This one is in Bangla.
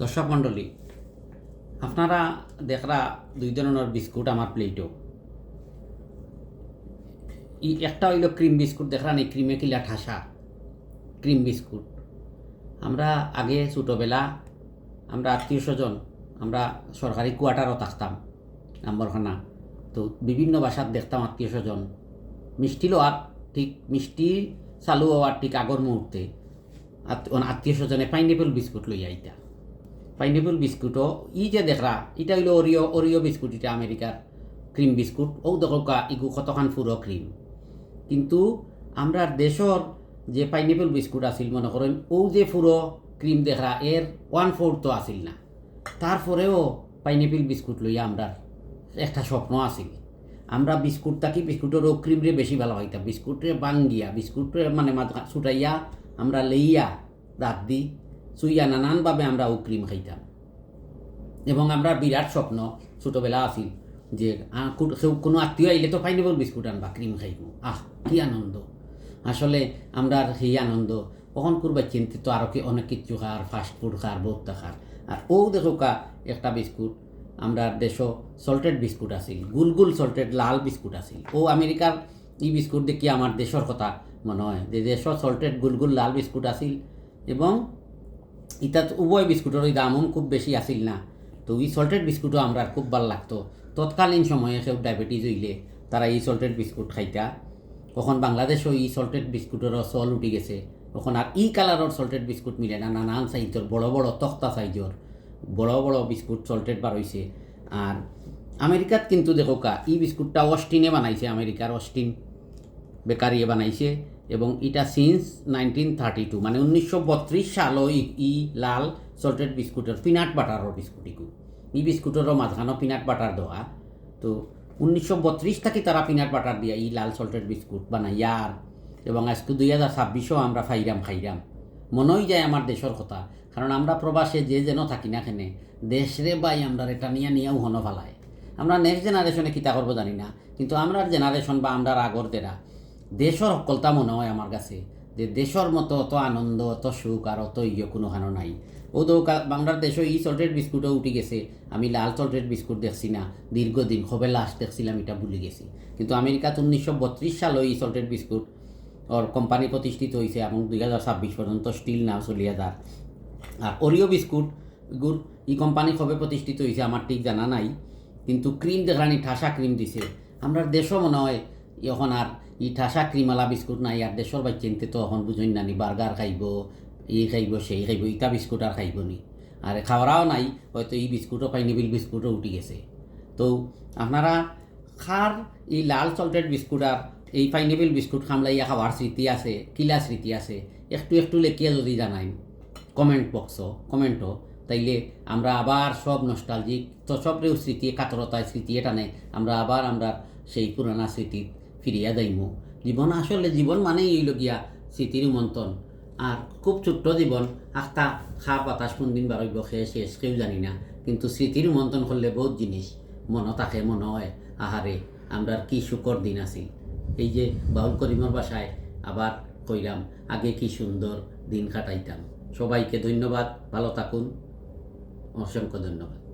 দর্শক মণ্ডলী, আপনারা দেখরা দুই ধরনের বিস্কুট আমার প্লেটও ই একটা হইল ক্রিম বিস্কুট দেখরা নেই, ক্রিমে কিলা ঠাসা। Cream biscuit. আমরা আগে ছোটোবেলা, আমরা আত্মীয় স্বজন, আমরা সরকারি কোয়ার্টারও থাকতাম নাম্বরখানা তো বিভিন্ন বাসাত দেখতাম আত্মীয় স্বজন। মিষ্টি লোয়ার ঠিক মিষ্টি চালু হওয়ার ঠিক আগর মুহূর্তে আত্মীয় স্বজনে পাইনএপল বিস্কুট লইয়া আইতা। পাইনএপল বিস্কুটও ই যে দেখরা এটা হইল অরিও অরিও বিস্কুট এটা আমেরিকার ক্রিম বিস্কুট ও দেখা ইগু কতখান ফুরো ক্রিম কিন্তু আমরা দেশর যে পাইনএপল বিস্কুট আছিল, মনে করেন ও যে ফুরো ক্রিম দেখরা এর ওয়ান ফোর্থও আছিল না। তারপরেও পাইনএপল বিস্কুট লইয়া আমরা একটা স্বপ্ন আছিল। আমরা বিস্কুট থাকি বিস্কুটের ও ক্রিমরে বেশি ভালো হইতাম বিস্কুটরে বাঙ্গিয়া বিস্কুটরে মানে ছুটাইয়া আমরা লইয়া, দাঁত দি চুইয়া নানানভাবে আমরা ও ক্রিম খাইতাম। এবং আমরা বিরাট স্বপ্ন, ছোটোবেলা আছিল, যে কোনো আত্মীয় আইলে তো পাইনেবল বিস্কুট আনবা, ক্রিম খাইব। আহ, কি আনন্দ। আসলে আমরা সেই আনন্দ, কখন করবা চিন্তিত আরও কি অনেক কিছু খার ফাস্টফুড খার বহুত খার। আর ও দেখো কা, একটা বিস্কুট, আমরা দেশও সল্টেড বিস্কুট আছিল, গুল গুল সল্টেড লাল বিস্কুট আছিল। ও আমেরিকার ই বিস্কুট দেখি আমার দেশর কথা মনে হয়, যে দেশর সল্টেড গুল গুল লাল বিস্কুট আছিল। এবং ইতাত উভয় বিস্কুটের ওই দামও খুব বেশি আসিল না। তো এই সল্টেড বিস্কুটও আমরা খুব ভালো লাগতো। তৎকালীন সময়ে কেউ ডায়াবেটিস হইলে তারা এই সল্টেড বিস্কুট খাইতা। তখন বাংলাদেশও এই সল্টেড বিস্কুটেরও চল উঠি গেছে। তখন আর ই কালারের সল্টেড বিস্কুট মিলে না, নানান সাইজের বড় বড় তক্তা সাইজের বড় বড় বিস্কুট সল্টেড বার হইছে। আর আমেরিকাত কিন্তু দেখো কা ই বিস্কুটটা অস্টিনে বানাইছে, আমেরিকার অস্টিন বেকারিয়ে বানাইছে। এবং এটা সিন্স নাইনটিন থার্টি টু মানে উনিশশো বত্রিশ সালও ই- লাল সল্টেড বিস্কুটের পিনাট বাটারের বিস্কুট ইকু ই। বিস্কুটেরও মাঝখানো পিনাট বাটার দেওয়া। তো উনিশশো বত্রিশ থাকি তারা পিনাট বাটার দিয়া ই লাল সল্টেড বিস্কুট বানাইয়া এবং আজকে দুই হাজার ছাব্বিশও আমরা ফাইরাম খাইরাম মনেই যায় আমার দেশের কথা, কারণ আমরা প্রবাসে যে যেন থাকি না খেনে দেশরে বাই আমরা এটা নিয়ে নিয়েও হন ফালায়। আমরা নেক্সট জেনারেশনে কিতা করব জানি না, কিন্তু আমরার জেনারেশন বা আমরার আগর দেরা দেশর সকলতা মনে হয় আমার কাছে, যে দেশর মতো অত আনন্দ, অত সুখ আর অত ইয়ে কোনো কোনোখানো নাই। ও তো বাংলার দেশও ই সল্টেড বিস্কুটও উঠি গেছে, আমি লাল সল্টেড বিস্কুট দেখছি না দীর্ঘদিন কবে লাস্ট দেখছিলাম এটা ভুলে গেছি। কিন্তু আমেরিকাত উনিশশো বত্রিশ সালও ই সল্টেড বিস্কুট ওর কোম্পানি প্রতিষ্ঠিত হয়েছে এবং দুই হাজার ছাব্বিশ পর্যন্ত স্টিল নাও চলিয়া যার আর অরিও বিস্কুট গুড় ই কোম্পানি কবে প্রতিষ্ঠিত হয়েছে আমার ঠিক জানা নাই। কিন্তু ক্রিম দেখানি ঠাসা ক্রিম দিছে। আমরা দেশও মনে হয় এখন আর ই ঠাসা ক্রিমালা বিস্কুট নাই, আর দেশর বাই চিন্তে তো এখন বুঝুন নানি বার্গার খাইব, ই খাইব, সেই খাইব, ইটা বিস্কুট আর খাইব নি। আর খাওয়ারাও নাই, হয়তো এই বিস্কুটও পাইনিবিল বিস্কুটও উঠি গেছে। তো আপনারা খার এই লাল সল্টেড বিস্কুট আর এই পাইনেপেল বিস্কুট খামলাইয়া খাওয়ার স্মৃতি আছে, কিলা স্মৃতি আছে, একটু একটু লেখিয়া যদি জানাই কমেন্ট বক্সও কমেন্টও তাইলে আমরা আবার সব নস্টালজিক তো সবরেও স্মৃতি কাতরতায় স্মৃতি টানে আমরা আবার আমরা সেই পুরানা স্মৃতি ফিরিয়া যাইমু জীবন আসলে জীবন মানেই হইল গিয়া স্মৃতির মন্থন আর খুব ছোট্ট জীবন আখতা খা কোন দিন বারইব খেয়ে শেষ, কেউ জানি না। কিন্তু স্মৃতির মন্থন করলে বহুত জিনিস মনত থাকে মনে হয় আহারে আমরা কি সুখর দিন আছিল। এই যে বাউল করিমর বাসায় আবার কইলাম, আগে কি সুন্দর দিন কাটাইতাম। সবাইকে ধন্যবাদ, ভালো থাকুন। অসংখ্য ধন্যবাদ।